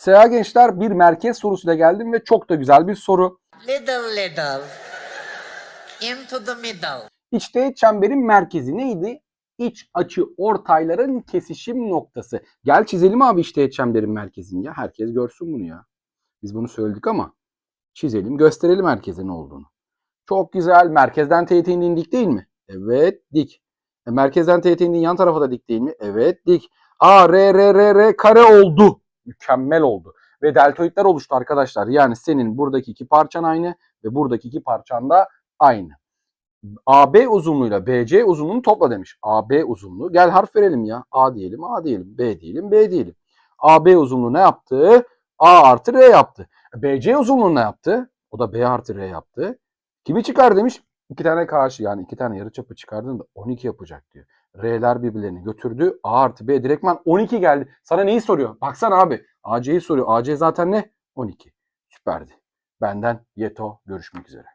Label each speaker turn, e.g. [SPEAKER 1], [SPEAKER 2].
[SPEAKER 1] Seha gençler bir merkez sorusuyla geldim ve çok da güzel bir soru.
[SPEAKER 2] Little little. Into the middle.
[SPEAKER 1] İçteğet çemberin merkezi neydi? İç açı ortayların kesişim noktası. Gel çizelim abi içteğet çemberin merkezini ya. Herkes görsün bunu ya. Biz bunu söyledik ama çizelim, gösterelim herkese ne olduğunu. Çok güzel. Merkezden teğet indiğin dik değil mi? Evet, dik. E, merkezden teğet indiğin yan tarafa da dik değil mi? Evet, dik. A, R, R, R, R kare oldu. Mükemmel oldu. Ve deltoidler oluştu arkadaşlar. Yani senin buradaki iki parçan aynı ve buradaki iki parçan da aynı. AB uzunluğuyla BC uzunluğunu topla demiş. AB uzunluğu. Gel harf verelim ya. A diyelim, A diyelim. B diyelim, B diyelim. AB uzunluğu ne yaptı? A artı R yaptı. BC uzunluğu ne yaptı? O da B artı R yaptı. Kimi çıkar demiş? İki tane karşı yani iki tane yarıçapı çıkardığında 12 yapacak diyor. R'ler birbirlerini götürdü. A artı B direktman 12 geldi. Sana neyi soruyor? Baksana abi. AC'yi soruyor. AC zaten ne? 12. Süperdi. Benden Yeto. Görüşmek üzere.